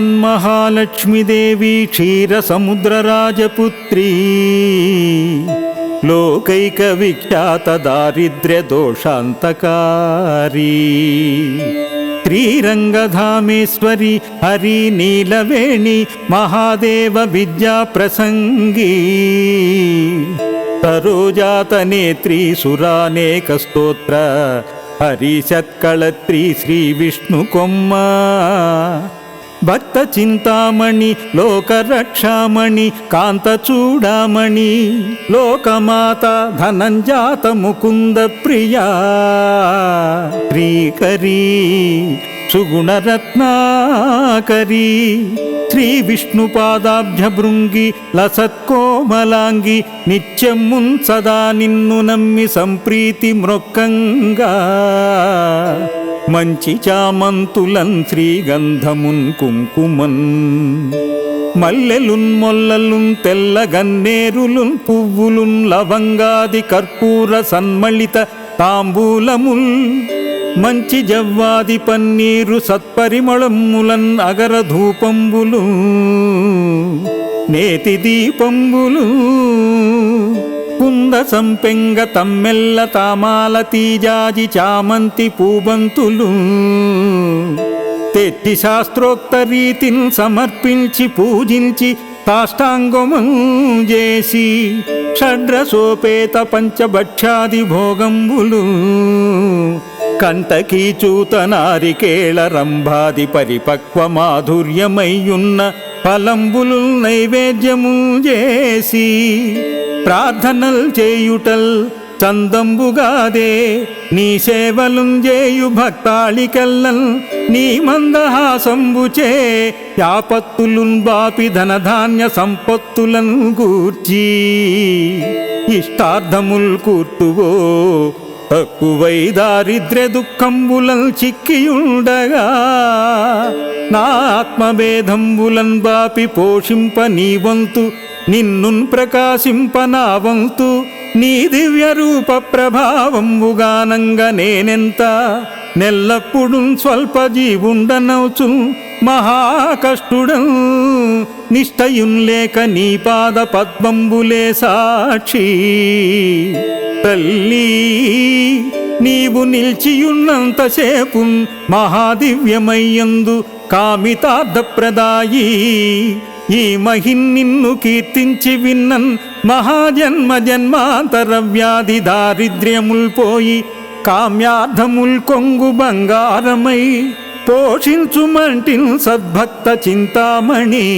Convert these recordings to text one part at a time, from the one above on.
न्महालक्ष्मीदेवी क्षीरसमुद्रराजपुत्री। लोकैकविख्यातदारिद्र्यदोषान्तकारी। दारिद्र्यदोषान्तकारी हरिनीलवेणि महादेवविद्याप्रसङ्गी महादेव सरोजातनेत्री सुरानेकस्तोत्र हरिषत्कळत्री श्रीविष्णुकोम्मा। భక్త చింతామణి లోకరక్షామణి కాంత చూడామణి లోకమాత ధనంజాత ముకుంద ప్రియా శ్రీకరీ సుగుణరత్నాకరీ శ్రీ విష్ణుపాదాభ్య భృంగి లసత్కోమలాంగి నిత్యమున్ సదా నిన్ను నమ్మి సంప్రీతి మృక్కంగా. మంచి చామంతులన్ శ్రీగంధమున్ కుంకుమన్. మల్లెలున్ మొల్లలున్ తెల్లగన్నేరులున్ పువ్వులున్ లవంగాది కర్పూర సన్మళిత తాంబూలముల్. మంచి జవ్వాది పన్నీరు సత్పరిమళములన్ అగర ధూపంబులు. నేతి దీపంబులు. కుంద సంపెంగ తమ్మెల్ల తామాల తీజాజి చామంతి పూబంతులు. తెట్టి శాస్త్రోక్త రీతిని సమర్పించి పూజించి సాష్టాంగము చేసి షడ్రసోపేత పంచభక్షాది భోగంబులు. కంటకీ చూత నారికేళ రంభాది పరిపక్వ మాధుర్యమయ్యున్న ఫలంబులు నైవేద్యము చేసి ప్రార్థనల్ చేయుటల్ చందంబుగాదే నీ సేవలుంజేయు భక్తాళికల్లన్ నీ మందహాసంబుచే యాపత్తులున్ బాపి ధనధాన్య సంపత్తులను గూర్చి ఇష్టార్థముల్ కూర్తువో తక్కువై దారిద్ర్య దుఃఖంబులన్ చిక్కియుండగా నా ఆత్మభేదంబులన్ బాపి పోషింప నీ వంతు నిన్నున్ ప్రకాశింపనావంతు నీ దివ్య రూప ప్రభావంబుగానంగ నేనెంత? నెల్లప్పుడు స్వల్ప జీవుండనవుచు మహాకష్టుడం నిష్టయున్ లేక నీ పాద పద్మంబులే సాక్షి. తల్లి నీవు నిలిచియున్నంతసేపు మహాదివ్యమయ్యందు కామితార్థప్రదాయి. ఈ మహిన్ నిన్ను కీర్తించి విన్నన్ మహాజన్మ జన్మాంతర వ్యాధి దారిద్ర్యముల్ పోయి కామ్యార్థముల్ కొంగు బంగారమై పోషించుమంటిన్ సద్భక్త చింతామణి.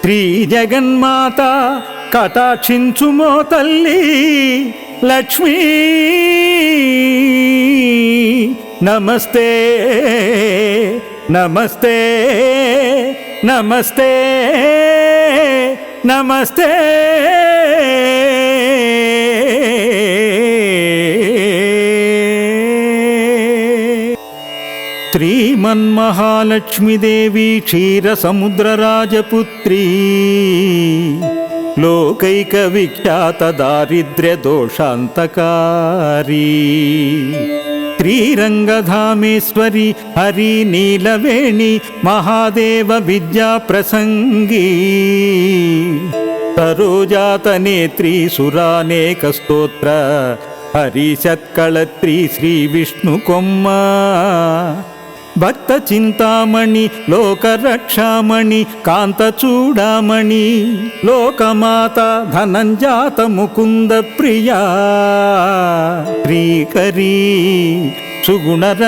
శ్రీ జగన్మాత కటాక్షించుమో తల్లి లక్ష్మీ. నమస్తే నమస్తే నమస్తే నమస్తే. శ్రీమన్మహాలక్ష్మీదేవి క్షీరసముద్రరాజపుత్రీ లోకైక విఖ్యాత దారిద్ర్య దోషాంతకారీ श्रीरङ्गधामेश्वरि हरिनीलवेणि महादेव विद्याप्रसङ्गी सरोजातनेत्री सुरानेकस्तोत्र हरिषत्कळत्रि श्रीविष्णुकोम्मा। భక్త చింతామణి లోకరక్షామణి కాంత చూడామణి లోకమాత ధనంజాత ముకుంద ప్రియా శ్రీకరీ సుగుణరత్నాకరీ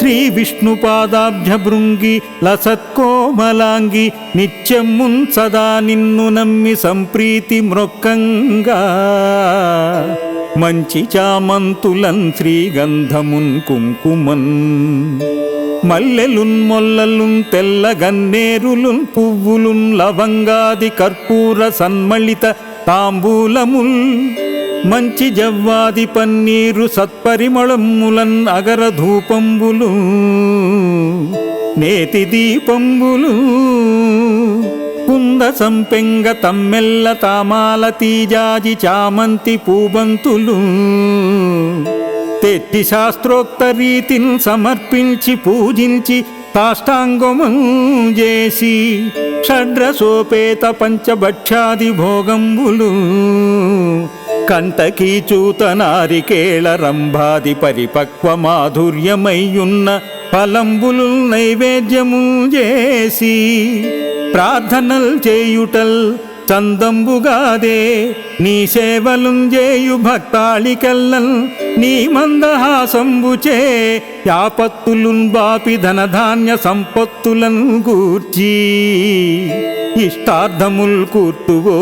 శ్రీ విష్ణుపాదాభ్య భృంగి లసత్కోమలాంగి నిత్యమున్ సదా నిన్ను నమ్మి సంప్రీతి మృక్కంగా. మంచి చామంతులన్ శ్రీగంధమున్ కుంకుమన్. మల్లెలున్ మొల్లలున్ తెల్లగన్నేరులున్ పువ్వులున్ లవంగాది కర్పూర సన్మళిత తాంబూలముల్. మంచి జవ్వాది పన్నీరు సత్పరిమళములన్ అగర ధూపంబులు నేతి దీపంబులు. కుంద సంపెంగ తమ్మెల్ల తామాల తీజాజి చామంతి పూబంతులు. తెట్టి శాస్త్రోక్త రీతిని సమర్పించి పూజించి తాష్టాంగమం చేసి షడ్రసోపేత పంచభక్షాది భోగంబులు. కంటకీ చూత నారికేళ రంభాది పరిపక్వ మాధుర్యమయ్యున్న ఫలంబులు నైవేద్యము చేసి ప్రార్థనల్ చేయుటల్ చందంబుగాదే నీ సేవలు చేయు భక్తాళికెల్లన్ నీ మందహాసంబుచే యాపత్తులున్ బాపి ధనధాన్య సంపత్తులను గూర్చి. ఇష్టార్థముల్ కూర్తువో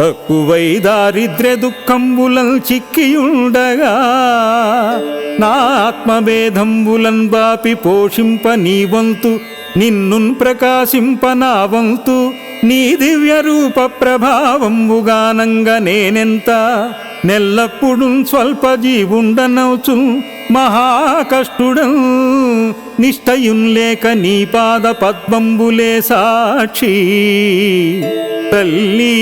తక్కువై దారిద్ర్య దుఃఖంబులన్ చిక్కియుండగా. నా ఆత్మభేదంబులన్ బాపి పోషింప నీ వంతు నిన్నున్ ప్రకాశింపనావంతు నీ దివ్య రూప ప్రభావంబుగానంగ నేనెంత? నెల్లప్పుడు స్వల్ప జీవుండనవుచు మహాకష్టుడం నిష్టయున్ లేక నీ పాద పద్మంబులే సాక్షి. తల్లి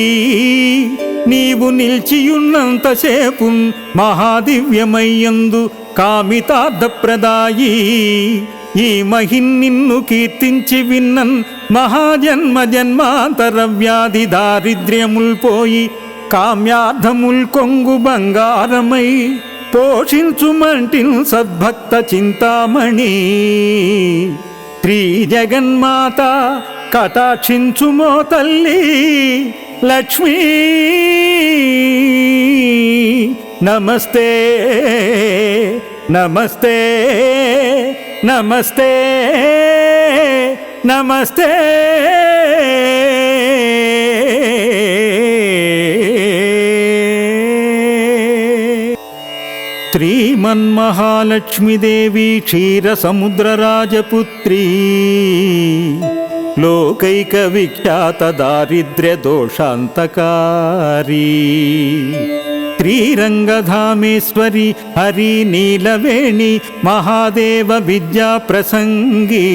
నీవు నిలిచియున్నంతసేపు మహాదివ్యమయ్యందు కామితార్థప్రదాయి. ఈ మహిన్ నిన్ను కీర్తించి విన్నన్ మహాజన్మ జన్మాంతర వ్యాధి దారిద్ర్యముల్ పోయి కామ్యార్థముల్ కొంగు బంగారమై పోషించుమంటిన్ సద్భక్త చింతామణి. శ్రీ జగన్మాత కటాక్షించుమో తల్లి లక్ష్మీ. నమస్తే. నమస్తే నమస్తే నమస్తే. శ్రీమన్మహాలక్ష్మీదేవి క్షీరసముద్రరాజపుత్రీ లోకైక విఖ్యాత దారిద్ర్య దోషాంతకారీ. श्रीरङ्गधामेश्वरि हरिनीलवेणि महादेव विद्याप्रसङ्गी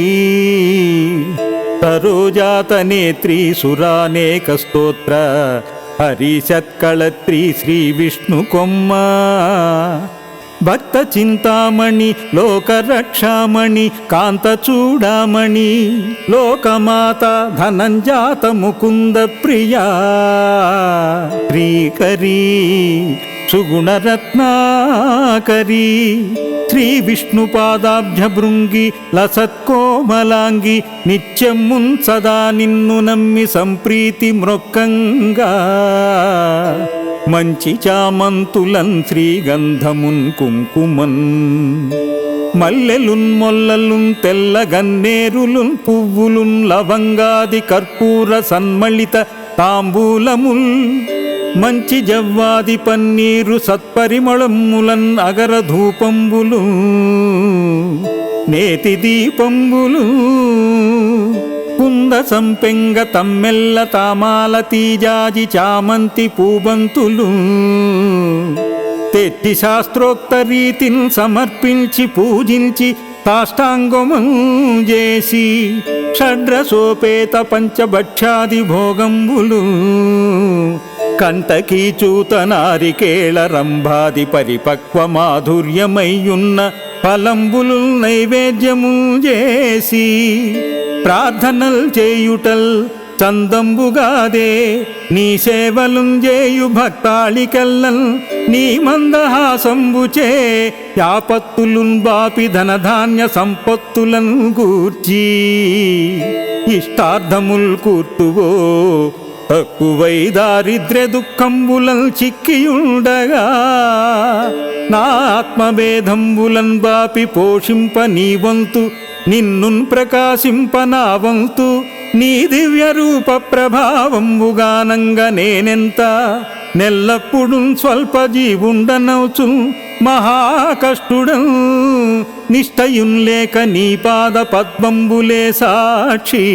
सरोजातनेत्रि सुरानेकस्तोत्र हरिषत्कळत्रि श्रीविष्णुकोम्मा భక్త చింతామణి లోకరక్షామణి కాంత చూడామణి లోకమాత ధనంజాత ముకుంద ప్రియా. శ్రీకరీ సుగుణరత్నాకరీ. శ్రీ విష్ణుపాదాభ్యభృంగి లసత్కోమలాంగి నిత్యం మున్ సదా నిన్ను నమ్మి సంప్రీతి మృక్కంగా. మంచి చామంతులన్ శ్రీగంధమున్ కుంకుమన్. మల్లెలున్ మొల్లలున్ తెల్ల గన్నేరులున్ పువ్వులున్ లవంగాది కర్పూర సన్మళిత తాంబూలముల్. మంచి జవ్వాది పన్నీరు సత్పరిమళములన్ అగర ధూపంబులు నేతి దీపంబులు. కుంద సంపెంగ తమ్మెల్ల తామాల తీజాజి చామంతి పూబంతులు. తెట్టి శాస్త్రోక్త రీతిని సమర్పించి పూజించి తాష్టాంగమం చేసి షడ్రసోపేత పంచభక్షాది భోగంబులు. కంటకీ చూత నారికేళ రంభాది పరిపక్వ మాధుర్యమయ్యున్న ఫలంబులు నైవేద్యము చేసి ప్రార్థనల్ చేయుటల్ చందంబుగాదే. నీ సేవలు చేయు భక్తాళికెల్లన్ నీ మందహాసంబుచే. యాపత్తులున్ బాపి ధనధాన్య సంపత్తులను గూర్చి. ఇష్టార్థముల్ కూర్తువో తక్కువై దారిద్ర్య దుఃఖంబులన్ చిక్కియుండగా. నా ఆత్మభేదంబులన్ బాపి పోషింప నీ వంతు నిన్నున్ ప్రకాశింప నా వంతు. నీ దివ్య రూప ప్రభావంబుగానంగ నేనెంత? నెల్లప్పుడు స్వల్ప జీవుండనవుచు మహాకష్టుడం నిష్టయున్ లేక నీ పాద పద్మంబులే సాక్షి.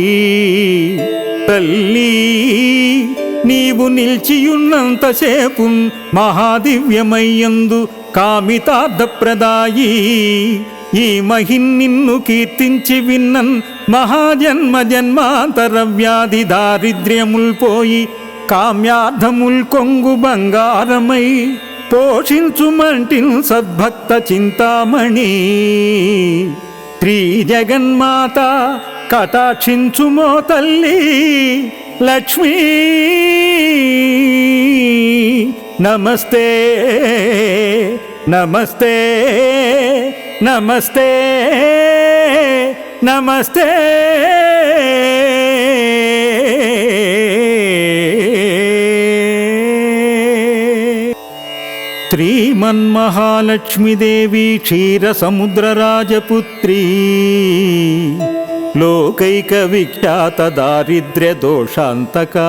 తల్లి నీవు నిలిచియున్నంతసేపు మహాదివ్యమయ్యందు కామితార్థప్రదాయి. ఈ మహిన్నిన్ను కీర్తించి విన్నన్ మహాజన్మ జన్మాంతర వ్యాధి దారిద్ర్యముల్ పోయి కామ్యార్థముల్ కొంగు బంగారమై పోషించుమంటిన్ సద్భక్త చింతామణి. శ్రీ జగన్మాత కటాక్షించుమో తల్లి లక్ష్మీ. నమస్తే నమస్తే నమస్తే నమస్తే. శ్రీమన్మహాలక్ష్మీదేవి క్షీరసముద్రరాజపుత్రీ లోకైక విఖ్యాత దారిద్ర్య దోషాంతకారీ.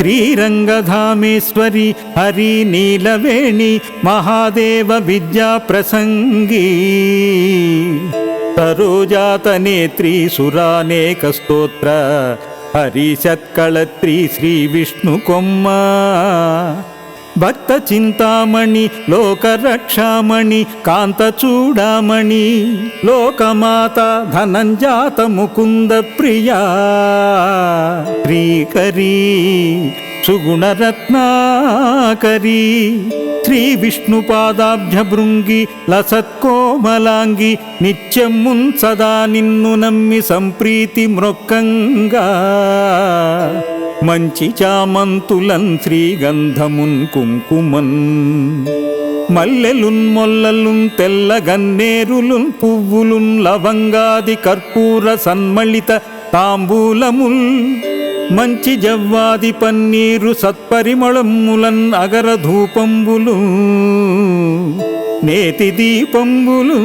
श्रीरङ्गधामेश्वरि हरिनीलवेणि महादेव विद्याप्रसङ्गी तरोजातनेत्री सुरानेकस्तोत्र हरिषत्कळत्रि श्रीविष्णुकोम्मा భక్త చింతామణి లోకరక్షామణి కాంత చూడామణి లోకమాత ధనంజాత ముకుంద ప్రియా. శ్రీకరీ సుగుణరత్నాకరీ శ్రీ విష్ణుపాదాభ్య భృంగి లసత్కోమలాంగి నిత్యమున్ సదా నిన్ను నమ్మి సంప్రీతి మృక్కంగా. మంచి చామంతులన్ శ్రీగంధమున్ కుంకుమన్. మల్లెలున్ మొల్లలున్ తెల్లగన్నేరులున్ పువ్వులున్ లవంగాది కర్పూర సన్మళిత తాంబూలముల్. మంచి జవ్వాది పన్నీరు సత్పరిమళములన్ అగర ధూపంబులు నేతి దీపంబులు.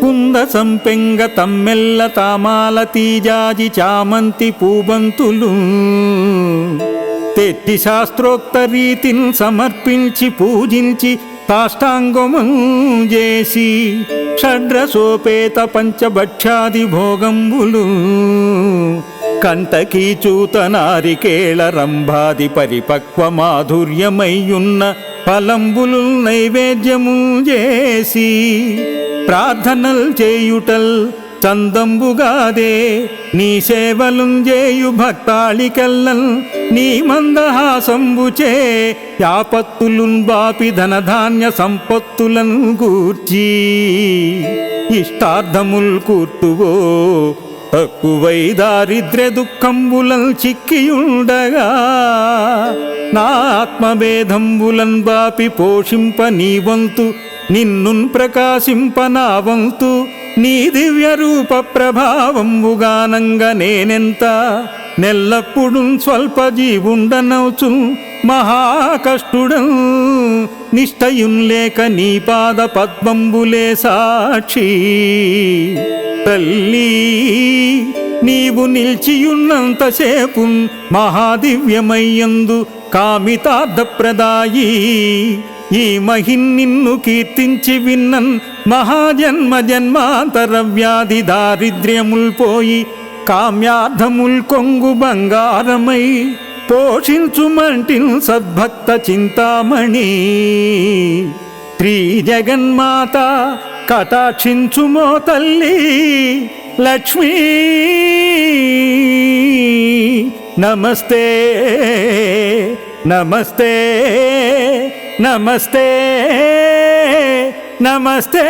కుంద సంపెంగ తమ్మెల్ల తామాల తీజాజి చామంతి పూబంతులు తెట్టి శాస్త్రోక్త రీతిని సమర్పించి పూజించి తాష్టాంగము చేసి షడ్రసోపేత పంచభక్షాది భోగంబులు కంటకీ చూత నారికేళ రంభాది పరిపక్వ మాధుర్యమయ్యున్న ఫలంబులు నైవేద్యము చేసి ప్రార్థనల్ చేయుటల్ చందంబుగాదే నీ సేవలుంజేయు భక్తాళికెల్లన్ నీ మందహాసంబుచే యాపత్తులున్ బాపి ధనధాన్య సంపత్తులను గూర్చి. ఇష్టార్థముల్ కూర్తువో తక్కువై దారిద్ర్య దుఃఖంబులన్ చిక్కియుండగా నా ఆత్మభేదంబులన్ బాపి పోషింప నీ వంతు నిన్నున్ ప్రకాశింపనావంతు నీ దివ్య రూప ప్రభావంబుగానంగ నేనెంత? నెల్లప్పుడు స్వల్ప జీవుండనవుచు మహాకష్టుడం నిష్టయున్ లేక నీ పాద పద్మంబులే సాక్షి. తల్లి నీవు నిల్చియున్నంతసేపు మహాదివ్యమయ్యందు కామితార్థప్రదాయి. ఈ మహిన్ నిన్ను కీర్తించి విన్నన్ మహాజన్మ జన్మాంతర వ్యాధి దారిద్ర్యముల్ పోయి కామ్యార్థముల్ కొంగు బంగారమై పోషించుమంటిన్ సద్భక్త చింతామణి. శ్రీ జగన్మాత కటాక్షించుమో తల్లి లక్ష్మీ. నమస్తే. నమస్తే నమస్తే నమస్తే.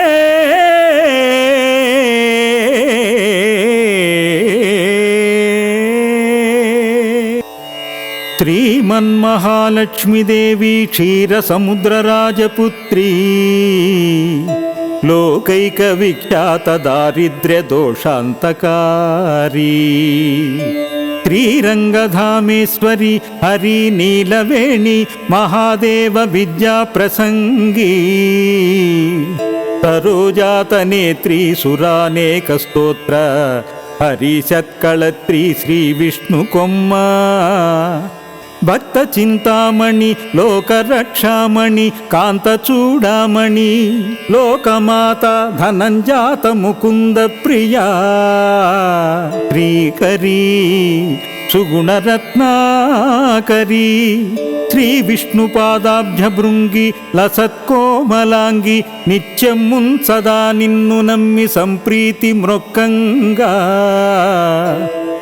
శ్రీమన్మహాలక్ష్మీదేవి క్షీరసముద్రరాజపుత్రీ లోకైక విఖ్యాత దారిద్ర్య దోషాంతకారీ. श्रीरङ्गधामेश्वरि हरिनीलवेणि महादेव विद्याप्रसङ्गी सरोजातनेत्री सुरानेकस्तोत्र हरिषत्कळत्रि श्रीविष्णुकोम्मा భక్త చింతామణి లోకరక్షామణి కాంత చూడామణి లోకమాత ధనంజాత ముకుంద ప్రియా. శ్రీకరీ సుగుణరత్నాకరీ శ్రీ విష్ణుపాదాభ్య భృంగి లసత్కోమలాంగి నిత్యమున్ సదా నిన్ను నమ్మి సంప్రీతి మృక్కంగా.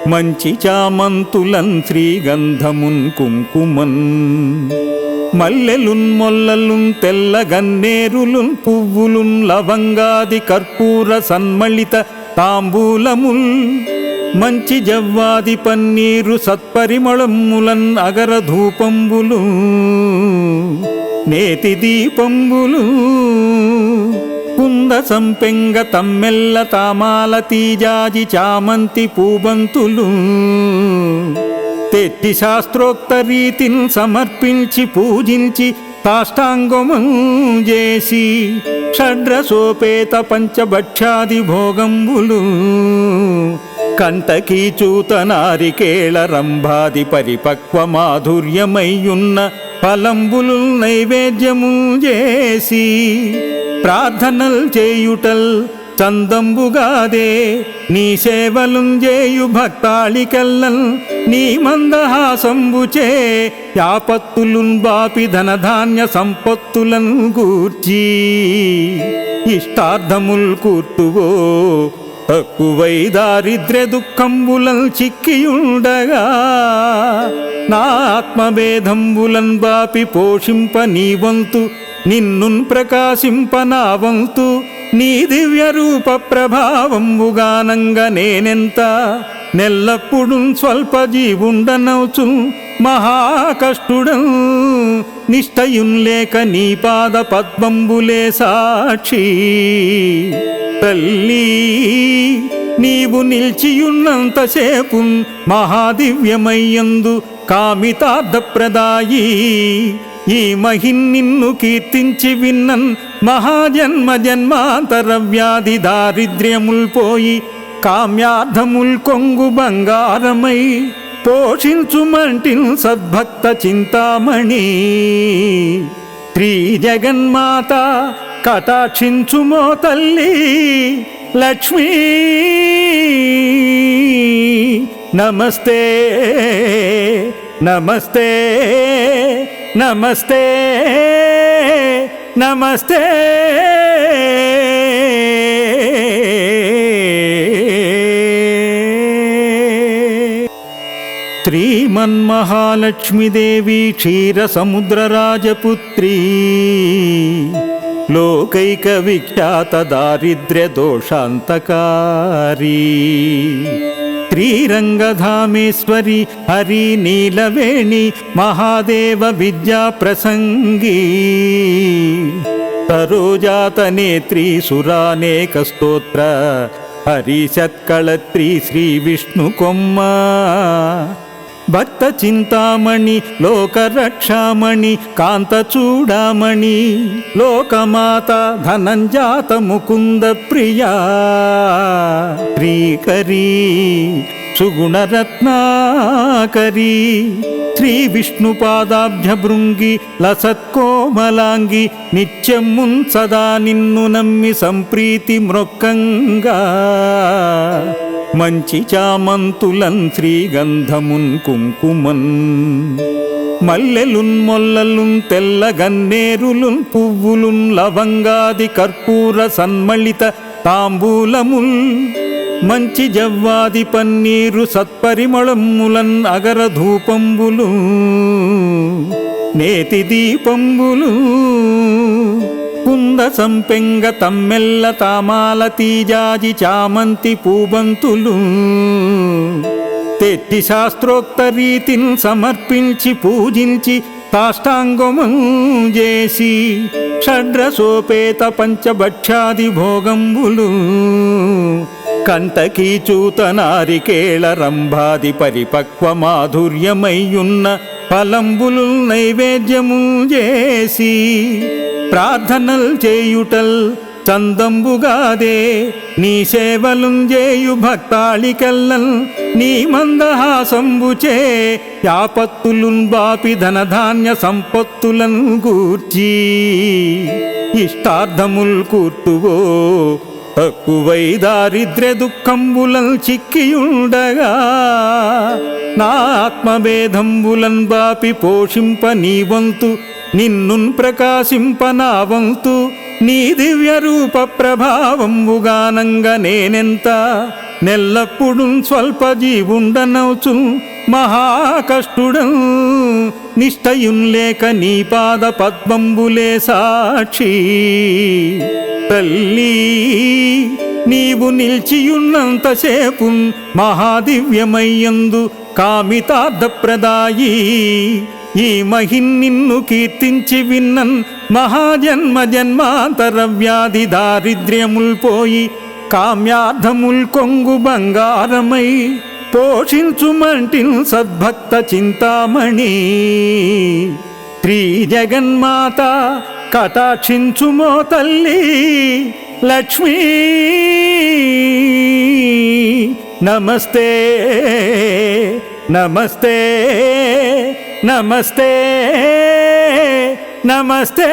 మంచి చామంతులన్ శ్రీగంధమున్ కుంకుమన్. మల్లెలున్ మొల్లలున్ తెల్లగన్నేరులున్ పువ్వులున్ లవంగాది కర్పూర సన్మళిత తాంబూలముల్. మంచి జవ్వాది పన్నీరు సత్పరిమళములన్ అగర ధూపంబులు. నేతి దీపంబులు. కుంద సంపెంగ తమ్మెల్ల తామాల తీజాజి చామంతి పూబంతులు. తెట్టి శాస్త్రోక్త రీతిని సమర్పించి పూజించి తాష్టాంగము చేసి షడ్రసోపేత పంచభక్షాది భోగంబులు. కంటకీ చూత నారికేళ రంభాది పరిపక్వ మాధుర్యమయ్యున్న ఫలంబులు నైవేద్యము చేసి ప్రార్థనల్ చేయుటల్ చందంబుగాదే నీ సేవలుం చేయు భక్తాళికెల్లన్ నీ మందహాసంబుచే యాపత్తులున్ బాపి ధనధాన్య సంపత్తులను గూర్చి ఇష్టార్థముల్ కూర్తువో తక్కువై దారిద్ర్య దుఃఖంబులం చిక్కియుండగా నా ఆత్మభేదంబులన్ బాపి పోషింప నీ వంతు నిన్నున్ ప్రకాశింపనావంతు నీ దివ్య రూప ప్రభావంబుగానంగ నేనెంత? నెల్లప్పుడు స్వల్ప జీవుండనవుచు మహాకష్టుడం. నిష్టయున్ లేక నీ పాద పద్మంబులే సాక్షి. తల్లి నీవు నిలిచియున్నంతసేపు మహాదివ్యమయ్యందు కామితార్థప్రదాయి. ఈ మహిన్ నిన్ను కీర్తించి విన్నన్ మహాజన్మ జన్మాంతర వ్యాధి దారిద్ర్యముల్ పోయి కామ్యార్థముల్ కొంగు బంగారమై పోషించుమంటిన్ సద్భక్త చింతామణి. శ్రీ జగన్మాత కటాక్షించుమో తల్లి లక్ష్మీ. నమస్తే నమస్తే నమస్తే నమస్తే. శ్రీమన్మహాలక్ష్మీదేవి క్షీరసముద్రరాజపుత్రీ లోకైక విఖ్యాత దారిద్ర్య దోషాంతకారీ. श्रीरङ्गधामेश्वरि हरिनीलवेणि महादेव विद्याप्रसङ्गी सरोजातनेत्री सुरानेकस्तोत्र हरिषत्कलत्रि श्रीविष्णुकोम्मा భక్త చింతామణి లోకరక్షామణి కాంత చూడామణి లోకమాత ధనంజాత ముకుంద ప్రియా. శ్రీకరీ సుగుణరత్నాకరీ శ్రీ విష్ణుపాదాభ్య భృంగి లసత్కోమలాంగి నిత్యం మున్ సదా నిన్ను నమ్మి సంప్రీతి మృక్కంగా. మంచి చామంతులన్ శ్రీగంధమున్ కుంకుమన్. మల్లెలున్ మొల్లలున్ తెల్లగన్నేరులున్ పువ్వులున్ లవంగాది కర్పూర సన్మళిత తాంబూలముల్. మంచి జవ్వాది పన్నీరు సత్పరిమళములన్ అగర ధూపంబులు. నేతి దీపంబులు. సంపెంగ తమ్మెల్ల తామాల తీజాజి చామంతి పూబంతులు. తెట్టి శాస్త్రోక్త రీతిని సమర్పించి పూజించి తాష్టాంగము చేసి షడ్రసోపేత పంచభక్షాది భోగంబులు. కంటకీ చూత నారికేళ రంభాది పరిపక్వ మాధుర్యమయ్యున్న ఫలంబులు నైవేద్యము చేసి ప్రార్థనల్ చేయుటల్ చందంబుగాదే నీ సేవలు చేయు భక్తాళికెల్లన్ నీ మందహాసంబుచే. యాపత్తులున్ బాపి ధనధాన్య సంపత్తులను గూర్చి ఇష్టార్థముల్ కూర్తువో. తక్కువై దారిద్ర్య దుఃఖంబులన్ చిక్కియుండగా. నా ఆత్మభేదంబులన్ బాపి పోషింప నీ వంతు నిన్నున్ ప్రకాశింపనావంతు నీ దివ్య రూప ప్రభావంబుగానంగ నేనెంత? నెల్లప్పుడు స్వల్ప జీవుండనవుచు మహాకష్టుడం నిష్టయున్ లేక నీ పాద పద్మంబులే సాక్షి. తల్లి నీవు నిలిచియున్నంతసేపు మహాదివ్యమయ్యందు కామితార్థప్రదాయి. ఈ మహిన్ నిన్ను కీర్తించి విన్నన్ మహాజన్మ జన్మాంతర వ్యాధి దారిద్ర్యముల్ పోయి కామ్యార్థముల్ కొంగు బంగారమై పోషించుమంటిన్ సద్భక్త చింతామణి. శ్రీ జగన్మాత కటాక్షించుమో తల్లి. లక్ష్మీ నమస్తే నమస్తే నమస్తే నమస్తే.